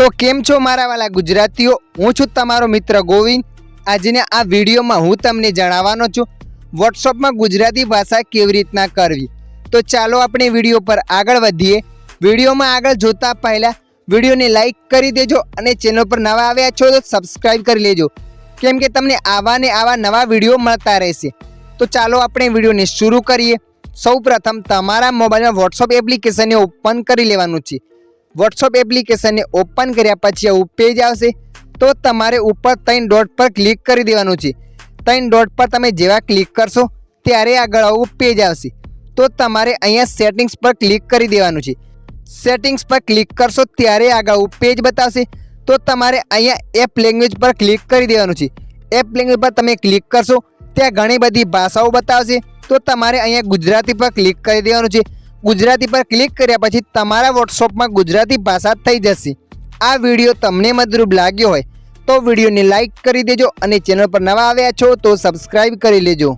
તો કેમ છો મારા વાલા ગુજરાતીઓ? હું છું તમારો મિત્ર ગોવિંદ. આજના આ વિડીયોમાં હું તમને જણાવવાનો છું વોટ્સઅપમાં ગુજરાતી ભાષા કેવી રીતના કરવી? તો ચાલો આપણે વીડિયો પર આગળ વધીએ. વિડીયોમાં આગળ જોતા પહેલાં વિડીયોને લાઈક કરી દેજો અને ચેનલ પર નવા આવ્યા છો તો સબસ્ક્રાઈબ કરી લેજો. કેમ કે તમને આવા ને આવા નવા વીડિયો મળતા રહેશે. તો ચાલો આપણે વિડીયોને શરૂ કરીએ. સૌ પ્રથમ તમારા મોબાઈલમાં વોટ્સઅપ એપ્લિકેશનને ઓપન કરી લેવાનું છે. વોટ્સઅપ એપ્લિકેશનને ઓપન કર્યા પછી આવું પેજ આવશે. તો તમારે ઉપર ત્રણ ડોટ પર ક્લિક કરી દેવાનું છે. ત્રણ ડોટ પર તમે જેવા ક્લિક કરશો, ત્યારે આગળ આવું પેજ આવશે. તો તમારે અહીંયા સેટિંગ્સ પર ક્લિક કરી દેવાનું છે. સેટિંગ્સ પર ક્લિક કરશો, ત્યારે આગળ આવું પેજ બતાવશે. તો તમારે અહીંયા એપ લેંગ્વેજ પર ક્લિક કરી દેવાનું છે. એપ લેંગ્વેજ પર તમે ક્લિક કરશો, ત્યાં ઘણી બધી ભાષાઓ બતાવશે. તો તમારે અહીંયા ગુજરાતી પર ક્લિક કરી દેવાનું છે. ગુજરાતી પર ક્લિક કર્યા પછી તમારા વોટ્સઅપમાં ગુજરાતી ભાષા થઈ જશે. આ વીડિયો તમને મદરૂપ લાગ્યો હોય તો વિડીયોને લાઈક કરી દેજો અને ચેનલ પર નવા આવ્યા છો તો સબસ્ક્રાઈબ કરી લેજો.